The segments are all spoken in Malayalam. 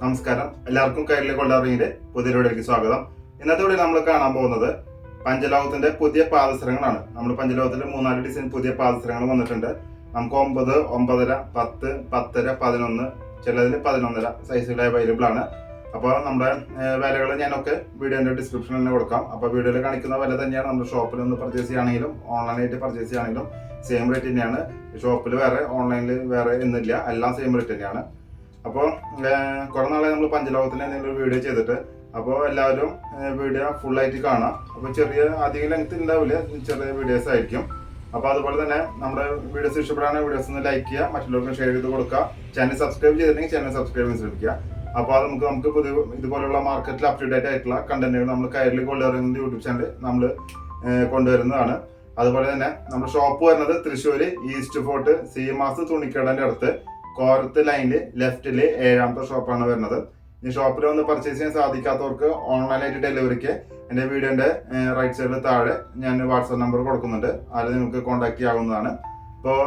നമസ്കാരം. എല്ലാവർക്കും കയറിലെ കൊള്ളാറിയുടെ പുതിയ വീഡിയോയിലേക്ക് സ്വാഗതം. ഇന്നത്തെ വീഡിയോ നമ്മൾ കാണാൻ പോകുന്നത് പഞ്ചലോകത്തിന്റെ പുതിയ പാദസരങ്ങളാണ്. നമ്മൾ പഞ്ചലോകത്തിന്റെ മൂന്നാൽ ഡിസൈൻ പുതിയ പാദസരങ്ങൾ വന്നിട്ടുണ്ട്. നമുക്ക് ഒമ്പത് ഒമ്പതര പത്ത് പത്തര പതിനൊന്ന് ചിലതിൽ പതിനൊന്നര സൈസുകൾ അവൈലബിൾ ആണ്. അപ്പോൾ നമ്മുടെ വിലകൾ ഞാനൊക്കെ വീഡിയോന്റെ ഡിസ്ക്രിപ്ഷനിൽ തന്നെ കൊടുക്കാം. അപ്പോൾ വീഡിയോയിൽ കാണിക്കുന്ന വില തന്നെയാണ്. നമ്മുടെ ഷോപ്പിൽ നിന്ന് പർച്ചേസ് ചെയ്യുകയാണെങ്കിലും ഓൺലൈനായിട്ട് പർച്ചേസ് ചെയ്യുകയാണെങ്കിലും സെയിം റേറ്റ് തന്നെയാണ്. ഷോപ്പിൽ വേറെ ഓൺലൈനിൽ വേറെ എന്നില്ല എല്ലാം സെയിം റേറ്റ് തന്നെയാണ്. അപ്പോൾ കുറെ നാളെ നമ്മൾ പഞ്ചലോകത്തിൽ എന്തെങ്കിലും ഒരു വീഡിയോ ചെയ്തിട്ട് അപ്പോൾ എല്ലാവരും വീഡിയോ ഫുള്ളായിട്ട് കാണാം. അപ്പോൾ ചെറിയ അധികം ലെങ്ത് ഉണ്ടാവില്ല ചെറിയ വീഡിയോസ് ആയിരിക്കും. അപ്പോൾ അതുപോലെ തന്നെ നമ്മുടെ വീഡിയോസ് ഇഷ്ടപ്പെടാൻ വീഡിയോസ് ഒന്ന് ലൈക്ക് ചെയ്യുക മറ്റുള്ളവർക്ക് ഷെയർ ചെയ്ത് കൊടുക്കുക. ചാനൽ സബ്സ്ക്രൈബ് ചെയ്തിട്ടുണ്ടെങ്കിൽ ചാനൽ സബ്സ്ക്രൈബ് ചെയ്ത് ശ്രമിക്കുക. അപ്പോൾ അത് നമുക്ക് നമുക്ക് പുതിയ ഇതുപോലുള്ള മാർക്കറ്റിൽ അപ് ടു ഡേറ്റ് ആയിട്ടുള്ള കണ്ടന്റുകൾ നമ്മൾ കയറിൽ കൊണ്ടുവരുന്ന യൂട്യൂബ് ചാനൽ നമ്മൾ കൊണ്ടുവരുന്നതാണ്. അതുപോലെ തന്നെ നമ്മുടെ ഷോപ്പ് വരുന്നത് Thrissur east fort Seemas തുണിക്കടന്റെ അടുത്ത്. കോരത്ത് ലൈനിൽ ലെഫ്റ്റിൽ ഏഴാമത്തെ ഷോപ്പാണ് വരുന്നത്. ഈ ഷോപ്പിൽ വന്ന് പർച്ചേസ് ചെയ്യാൻ സാധിക്കാത്തവർക്ക് ഓൺലൈനായിട്ട് ഡെലിവറിക്ക് എന്റെ വീഡിയോന്റെ റൈറ്റ് സൈഡിൽ താഴെ ഞാൻ വാട്സാപ്പ് നമ്പർ കൊടുക്കുന്നുണ്ട്. അതിൽ നിങ്ങൾക്ക് കോൺടാക്ട് ചെയ്യാവുന്നതാണ്. ഇപ്പോൾ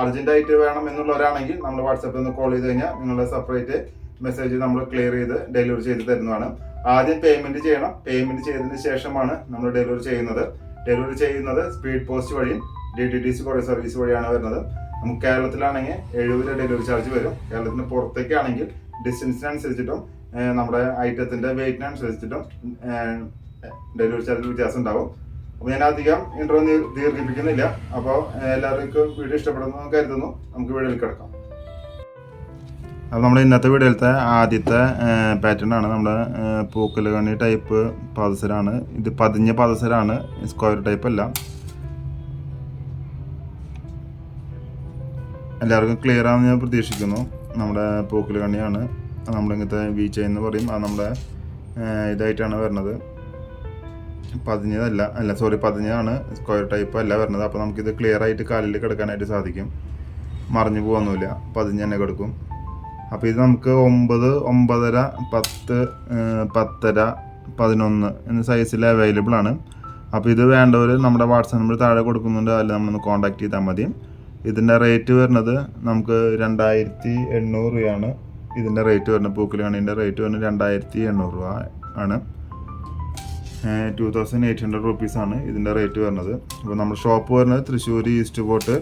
അർജന്റ് ആയിട്ട് വേണം എന്നുള്ളവരാണെങ്കിൽ നമ്മൾ വാട്സാപ്പിൽ ഒന്ന് കോൾ ചെയ്ത് കഴിഞ്ഞാൽ നിങ്ങളുടെ സെപ്പറേറ്റ് മെസ്സേജ് നമ്മൾ ക്ലിയർ ചെയ്ത് ഡെലിവറി ചെയ്ത് തരുന്നതാണ്. ആദ്യം പേയ്മെന്റ് ചെയ്യണം. പേയ്മെന്റ് ചെയ്തതിന് ശേഷമാണ് നമ്മൾ ഡെലിവറി ചെയ്യുന്നത്. ഡെലിവറി ചെയ്യുന്നത് സ്പീഡ് പോസ്റ്റ് വഴിയും D T T C courier service വഴിയാണ് വരുന്നത്. നമുക്ക് കേരളത്തിലാണെങ്കിൽ എഴുപത് ഡെലിവറി ചാർജ് വരും. കേരളത്തിന് പുറത്തേക്കാണെങ്കിൽ ഡിസ്റ്റൻസിനനുസരിച്ചിട്ടും നമ്മുടെ ഐറ്റത്തിന്റെ വെയിറ്റിനനുസരിച്ചിട്ടും ഡെലിവറി ചാർജ് വ്യത്യാസം ഉണ്ടാവും അപ്പോൾ ഞാൻ അധികം ഇൻട്രോ ദീർഘിപ്പിക്കുന്നില്ല. അപ്പോൾ എല്ലാവർക്കും വീഡിയോ ഇഷ്ടപ്പെടുന്നു കരുതുന്നു. നമുക്ക് വീഡിയോയിൽ കിടക്കാം. അത് നമ്മുടെ ഇന്നത്തെ വീഡിയോയിലത്തെ ആദ്യത്തെ പാറ്റേൺ ആണ് നമ്മുടെ പൂക്കൽ കണ്ണി ടൈപ്പ് പാദസരാണ്. ഇത് പതിഞ്ഞ പാദസരാണ് സ്ക്വയർ ടൈപ്പ് അല്ല. എല്ലാവർക്കും ക്ലിയർ ആണെന്ന് ഞാൻ പ്രതീക്ഷിക്കുന്നു. നമ്മുടെ പൂക്കൽ കണ്ണിയാണ്. നമ്മുടെ ഇങ്ങനത്തെ എന്ന് പറയും. അത് നമ്മുടെ ഇതായിട്ടാണ് വരുന്നത്. പതിഞ്ഞതല്ല അല്ല സോറി പതിഞ്ഞതാണ്. സ്ക്വയർ ടൈപ്പ് അല്ല വരുന്നത്. അപ്പോൾ നമുക്കിത് ക്ലിയർ ആയിട്ട് കാലിൽ കിടക്കാനായിട്ട് സാധിക്കും. മറിഞ്ഞു പോകുന്നില്ല പതിഞ്ഞ് തന്നെ കിടക്കും. അപ്പോൾ ഇത് നമുക്ക് ഒമ്പത് ഒമ്പതര പത്ത് പത്തര പതിനൊന്ന് എന്ന സൈസിൽ അവൈലബിൾ ആണ്. അപ്പോൾ ഇത് വേണ്ടവർ നമ്മുടെ വാട്സാപ്പ് നമ്പർ താഴെ കൊടുക്കുന്നുണ്ട്. അതിൽ നമ്മളൊന്ന് കോൺടാക്ട് ചെയ്താൽ മതി. ഇതിന്റെ റേറ്റ് വരുന്നത് നമുക്ക് രണ്ടായിരത്തി എണ്ണൂറ് രൂപയാണ്. ഇതിന്റെ റേറ്റ് വരുന്നത് പൂക്കലാണിന്റെ റേറ്റ് വരുന്നത് രണ്ടായിരത്തി എണ്ണൂറ് രൂപ ആണ്. ടു തൗസൻഡ് എയ്റ്റ് ഹൺഡ്രഡ് റുപ്പീസാണ് ഇതിന്റെ റേറ്റ് വരുന്നത്. അപ്പോൾ നമ്മുടെ ഷോപ്പ് വരുന്നത് തൃശ്ശൂർ ഈസ്റ്റ് പോർട്ട്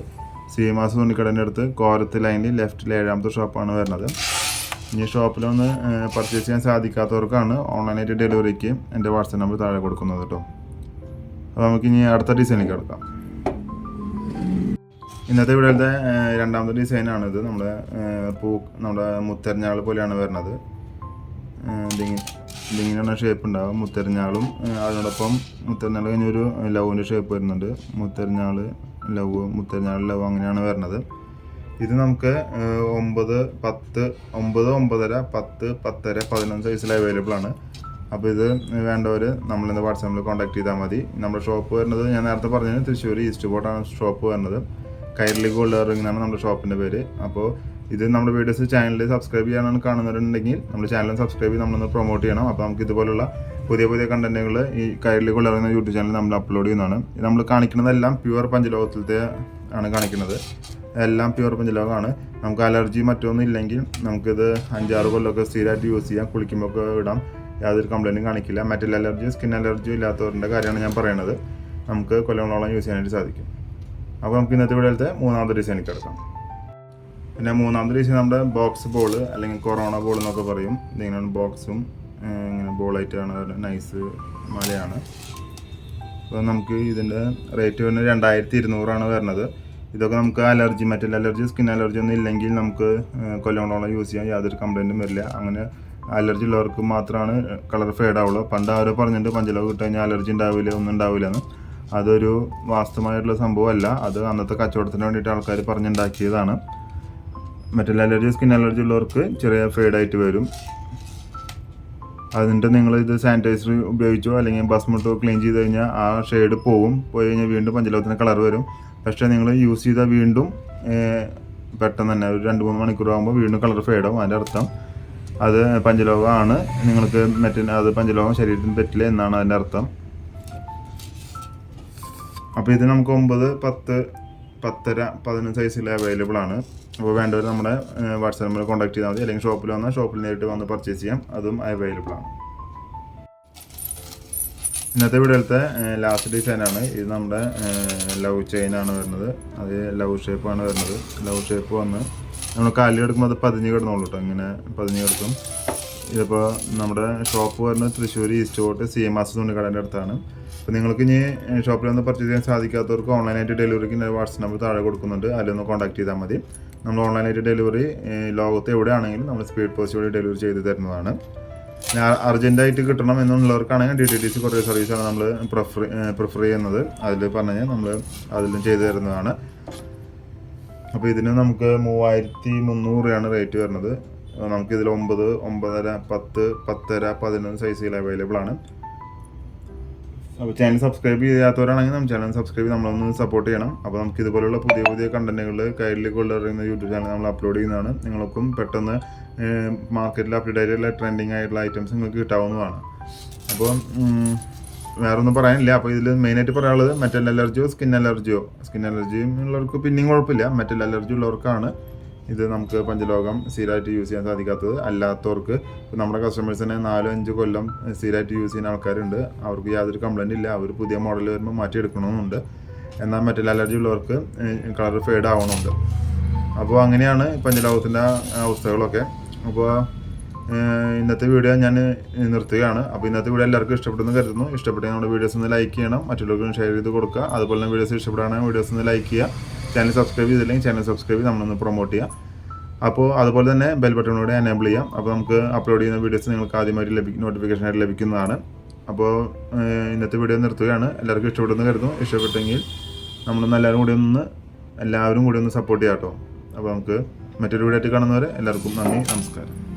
സീമാസ് തുണിക്കടന്റെ അടുത്ത് കോരത്ത് ലൈനിൽ ലെഫ്റ്റിൽ ഏഴാമത്തെ ഷോപ്പാണ് വരുന്നത്. ഇനി ഷോപ്പിലൊന്ന് പർച്ചേസ് ചെയ്യാൻ സാധിക്കാത്തവർക്കാണ് ഓൺലൈനായിട്ട് ഡെലിവറിക്ക് എന്റെ വാട്സാപ്പ് നമ്പർ താഴെ കൊടുക്കുന്നത് കേട്ടോ. അപ്പോൾ നമുക്ക് ഇനി അടുത്ത ഡിസൈനിലേക്ക് കിടക്കാം. ഇന്നത്തെ ഇവിടുത്തെ രണ്ടാമത്തെ ഡിസൈനാണ് ഇത്. നമ്മുടെ പൂ നമ്മുടെ മുത്തരഞ്ഞാൾ പോലെയാണ് വരുന്നത്. ഇതിങ്ങനെയാണ് ഷേപ്പ് ഉണ്ടാവും. മുത്തരഞ്ഞാളും അതിനോടൊപ്പം മുത്തരഞ്ഞാൾ കഴിഞ്ഞൊരു ലവിന്റെ ഷേപ്പ് വരുന്നുണ്ട്. മുത്തരഞ്ഞാൾ ലവ് മുത്തരഞ്ഞാൾ ലവ് അങ്ങനെയാണ് വരുന്നത്. ഇത് നമുക്ക് ഒമ്പത് പത്ത് ഒമ്പത് ഒമ്പതര പത്ത് പത്തര പതിനൊന്ന് സൈസിൽ അവൈലബിൾ ആണ്. അപ്പോൾ ഇത് വേണ്ടവർ നമ്മളിന്ന് വാട്സാപ്പിൽ കോൺടാക്ട് ചെയ്താൽ മതി. നമ്മുടെ ഷോപ്പ് വരുന്നത് ഞാൻ നേരത്തെ പറഞ്ഞത് തൃശ്ശൂർ ഈസ്റ്റ് ബോട്ടാണ് ഷോപ്പ് വരുന്നത്. കൈരളി ഗോൾഡ് റിംഗ് എന്നാണ് നമ്മുടെ ഷോപ്പിന്റെ പേര്. അപ്പോൾ ഇത് നമ്മുടെ വീഡിയോസ് ചാനലിൽ സബ്സ്ക്രൈബ് ചെയ്യാനാണ് കാണുന്നവരുണ്ടെങ്കിൽ നമ്മുടെ ചാനൽ സബ്സ്ക്രൈബ് ചെയ്ത് നമ്മളൊന്ന് പ്രൊമോട്ട് ചെയ്യണം. അപ്പോൾ നമുക്ക് ഇതുപോലുള്ള പുതിയ പുതിയ കണ്ടന്റുകൾ ഈ കൈരളി ഗോൾഡ് ഇറങ്ങുന്ന യൂട്യൂബ് ചാനലിൽ നമ്മൾ അപ്ലോഡ് ചെയ്യുന്നതാണ്. നമ്മൾ കാണിക്കുന്നതെല്ലാം പ്യുവർ പഞ്ചലോകത്തിലത്തെ ആണ് കാണിക്കുന്നത്. എല്ലാം പ്യുവർ പഞ്ചലോകമാണ്. നമുക്ക് അലർജി മറ്റൊന്നും ഇല്ലെങ്കിൽ നമുക്കിത് അഞ്ചാറ് കൊല്ലമൊക്കെ സ്ഥിരമായിട്ട് യൂസ് ചെയ്യാം. കുളിക്കുമ്പോൾ ഒക്കെ ഇടാം. യാതൊരു കംപ്ലൈന്റും കാണിക്കില്ല. മെറ്റൽ അലർജി സ്കിൻ അലർജി ഇല്ലാത്തവരുടെ കാര്യമാണ് ഞാൻ പറയുന്നത് നമുക്ക് കൊല്ലങ്ങളോളം യൂസ് ചെയ്യാനായിട്ട് സാധിക്കും. അപ്പോൾ നമുക്ക് ഇന്നത്തെ വീഡിയോയിലത്തെ മൂന്നാമത്തെ ഡിസൈനിൽ കിടക്കാം. പിന്നെ മൂന്നാമത്തെ ഡിസൈൻ നമ്മുടെ ബോക്സ് ബോൾ അല്ലെങ്കിൽ കൊറോണ ബോൾ എന്നൊക്കെ പറയും. ഇതിങ്ങനെയാണ് ബോക്സും ഇങ്ങനെ ബോളായിട്ടാണ് നൈസ് മലയാണ്. അപ്പോൾ നമുക്ക് ഇതിന്റെ റേറ്റ് വരുന്നത് രണ്ടായിരത്തി ഇരുന്നൂറാണ് വരുന്നത്. ഇതൊക്കെ നമുക്ക് allergy metal allergy skin allergy ഒന്നും ഇല്ലെങ്കിൽ നമുക്ക് കൊല്ലോണോളം യൂസ് ചെയ്യാം യാതൊരു കംപ്ലൈന്റും വരില്ല. അങ്ങനെ അലർജി ഉള്ളവർക്ക് മാത്രമാണ് കളർ ഫേഡ് ആവുള്ളൂ. പണ്ട് അവർ പറഞ്ഞിട്ട് പഞ്ചലോ കിട്ടുകഴിഞ്ഞാൽ കഴിഞ്ഞാൽ അലർജി ഉണ്ടാവില്ല ഒന്നും ഉണ്ടാവില്ല എന്ന്. അതൊരു വാസ്തവമായിട്ടുള്ള സംഭവമല്ല. അത് അന്നത്തെ കച്ചവടത്തിന് വേണ്ടിയിട്ട് ആൾക്കാർ പറഞ്ഞുണ്ടാക്കിയതാണ്. മെറ്റൽ അലർജി സ്കിൻ അലർജി ഉള്ളവർക്ക് ചെറിയ ഫേഡായിട്ട് വരും. അതിന്റെ നിങ്ങൾ ഇത് സാനിറ്റൈസർ ഉപയോഗിച്ചോ അല്ലെങ്കിൽ ബസ്മുട്ടോ ക്ലീൻ ചെയ്ത് കഴിഞ്ഞാൽ ആ ഷെയ്ഡ് പോവും. പോയി കഴിഞ്ഞാൽ വീണ്ടും പഞ്ചലോകത്തിന് കളർ വരും. പക്ഷേ നിങ്ങൾ യൂസ് ചെയ്താൽ വീണ്ടും പെട്ടെന്ന് തന്നെ ഒരു രണ്ട് മൂന്ന് മണിക്കൂർ ആകുമ്പോൾ വീണ്ടും കളർ ഫേഡാവും അതിന്റെ അർത്ഥം. അത് പഞ്ചലോകമാണ്. നിങ്ങൾക്ക് മറ്റേ അത് പഞ്ചലോകം ശരീരത്തിന് പറ്റില്ല എന്നാണ് അതിന്റെ അർത്ഥം. അപ്പോൾ ഇത് നമുക്ക് ഒമ്പത് പത്ത് പത്തര പതിനൊന്ന് സൈസിൽ അവൈലബിൾ ആണ്. അപ്പോൾ വേണ്ടവർ നമ്മുടെ വാട്സാപ്പ് നമ്പറിൽ കോൺടാക്ട് ചെയ്താൽ മതി. അല്ലെങ്കിൽ ഷോപ്പിൽ വന്നാൽ ഷോപ്പിൽ നേരിട്ട് വന്ന് പർച്ചേസ് ചെയ്യാം. അതും അവൈലബിൾ ആണ്. ഇന്നത്തെ വീഡിയോയിലത്തെ ലാസ്റ്റ് ഡിസൈനാണ് ഇത് നമ്മുടെ ലവ് ചെയിൻ ആണ് വരുന്നത്. അത് ലവ് ഷേപ്പ് ആണ് വരുന്നത്. ലവ് ഷേപ്പ് വന്ന് നമ്മൾ കാലിൽ എടുക്കുമ്പോൾ അത് പതിഞ്ഞ് കിടന്നോളൂ കേട്ടോ ഇങ്ങനെ പതിഞ്ഞ് കിടക്കും. ഇതിപ്പോൾ നമ്മുടെ ഷോപ്പ് വരുന്നത് തൃശ്ശൂർ ഈസ്റ്റ് കോട്ട് സി എം ആസ് തുണിക്കടേന്റെ അടുത്താണ്. അപ്പോൾ നിങ്ങൾക്ക് ഇനി ഷോപ്പിൽ നിന്ന് പർച്ചേസ് ചെയ്യാൻ സാധിക്കാത്തവർക്ക് ഓൺലൈനായിട്ട് ഡെലിവറിക്ക് വാട്സപ്പ് നമ്പർ താഴെ കൊടുക്കുന്നുണ്ട്. അതിലൊന്ന് കോൺടാക്ട് ചെയ്താൽ മതി. നമ്മൾ ഓൺലൈനായിട്ട് ഡെലിവറി ലോകത്ത് എവിടെയാണെങ്കിലും നമ്മൾ സ്പീഡ് പോസ്റ്റ് വഴി ഡെലിവറി ചെയ്ത് തരുന്നതാണ്. അർജന്റായിട്ട് കിട്ടണം എന്നുള്ളവർക്കാണെങ്കിൽ ഡി ടി ടി സി കുറേ സർവീസാണ് നമ്മൾ പ്രിഫർ പ്രിഫർ ചെയ്യുന്നത്. അതിൽ പറഞ്ഞു കഴിഞ്ഞാൽ നമ്മൾ അതിലും ചെയ്തു തരുന്നതാണ്. അപ്പോൾ ഇതിന് നമുക്ക് മൂവായിരത്തി മുന്നൂറ് രൂപയാണ് റേറ്റ് വരുന്നത്. നമുക്കിതിൽ ഒമ്പത് ഒമ്പതര പത്ത് പത്തര പതിനൊന്ന് സൈസിൽ അവൈലബിൾ ആണ്. അപ്പോൾ ചാനൽ സബ്സ്ക്രൈബ് ചെയ്യാത്തവരാണെങ്കിൽ നമ്മൾ ചാനൽ സബ്സ്ക്രൈബ് നമ്മളൊന്ന് സപ്പോർട്ട് ചെയ്യണം. അപ്പോൾ നമുക്ക് ഇതുപോലുള്ള പുതിയ പുതിയ കണ്ടന്റുകൾ കയ്യിൽ കൊണ്ടുവരുന്ന യൂട്യൂബ് ചാനൽ നമ്മൾ അപ്ലോഡ് ചെയ്യുന്നതാണ്. നിങ്ങൾക്കും പെട്ടെന്ന് മാർക്കറ്റിൽ അപ്ഡേറ്റ് ആയിട്ടുള്ള ട്രെൻഡിങ് ആയിട്ടുള്ള ഐറ്റംസ് നിങ്ങൾക്ക് കിട്ടാവുന്നതാണ്. അപ്പോൾ വേറെ ഒന്നും പറയാനില്ല. അപ്പോൾ ഇതിൽ മെയിനായിട്ട് പറയാനുള്ളത് മെറ്റൽ അലർജിയോ സ്കിൻ അലർജിയോ സ്കിൻ അലർജിയും ഉള്ളവർക്ക് പിന്നെയും കുഴപ്പമില്ല. മെറ്റൽ അലർജി ഉള്ളവർക്കാണ്. ഇത് നമുക്ക് പഞ്ചലോകം സ്ഥിരമായിട്ട് യൂസ് ചെയ്യാൻ സാധിക്കാത്തത്. അല്ലാത്തവർക്ക് നമ്മുടെ കസ്റ്റമേഴ്സിനെ നാലോ അഞ്ച് കൊല്ലം സ്ഥിരമായിട്ട് യൂസ് ചെയ്യുന്ന ആൾക്കാരുണ്ട്. അവർക്ക് യാതൊരു കംപ്ലൈന്റ് ഇല്ല. അവർ പുതിയ മോഡൽ വരുമ്പോൾ മാറ്റിയെടുക്കണമെന്നുണ്ട് എന്നാൽ മറ്റുള്ള അലർജി ഉള്ളവർക്ക് കളർ ഫെയ്ഡ് ആവണമുണ്ട് അപ്പോൾ അങ്ങനെയാണ് പഞ്ചലോകത്തിന്റെ അവസ്ഥകളൊക്കെ. അപ്പോൾ ഇന്നത്തെ വീഡിയോ ഞാൻ നിർത്തുകയാണ്. അപ്പോൾ ഇന്നത്തെ വീഡിയോ എല്ലാവർക്കും ഇഷ്ടപ്പെട്ടെന്ന് കരുതുന്നു. ഇഷ്ടപ്പെട്ടെങ്കിൽ നമ്മുടെ വീഡിയോസ് ഒന്ന് ലൈക്ക് ചെയ്യണം. മറ്റുള്ളവർക്കും ഷെയർ ചെയ്ത് കൊടുക്കുക. അതുപോലെ തന്നെ വീഡിയോസ് ഇഷ്ടപ്പെടുകയാണെങ്കിൽ വീഡിയോസ് ഒന്ന് ലൈക്ക് ചെയ്യുക. ചാനൽ സബ്സ്ക്രൈബ് ചെയ്തില്ലെങ്കിൽ ചാനൽ സബ്സ്ക്രൈബ് ചെയ്ത് നമ്മളൊന്ന് പ്രൊമോട്ട് ചെയ്യാം. അപ്പോൾ അതുപോലെ തന്നെ ബെൽ ബട്ടണോടെ എനേബിൾ ചെയ്യാം. അപ്പോൾ നമുക്ക് അപ്ലോഡ് ചെയ്യുന്ന വീഡിയോസ് നിങ്ങൾക്ക് ആദ്യമായിട്ട് ലഭിക്കും നോട്ടിഫിക്കേഷൻ ആയിട്ട് ലഭിക്കുന്നതാണ്. അപ്പോൾ ഇന്നത്തെ വീഡിയോ നിർത്തുകയാണ്. എല്ലാവർക്കും ഇഷ്ടപ്പെടുന്നു കരുതുന്നു. ഇഷ്ടപ്പെട്ടെങ്കിൽ നമ്മളൊന്ന് എല്ലാവരും കൂടി ഒന്ന് എല്ലാവരും കൂടി ഒന്ന് സപ്പോർട്ട് ചെയ്യാം കേട്ടോ. അപ്പോൾ നമുക്ക് മറ്റൊരു വീഡിയോ ആയിട്ട് കാണുന്നവരെ എല്ലാവർക്കും നന്ദി നമസ്കാരം.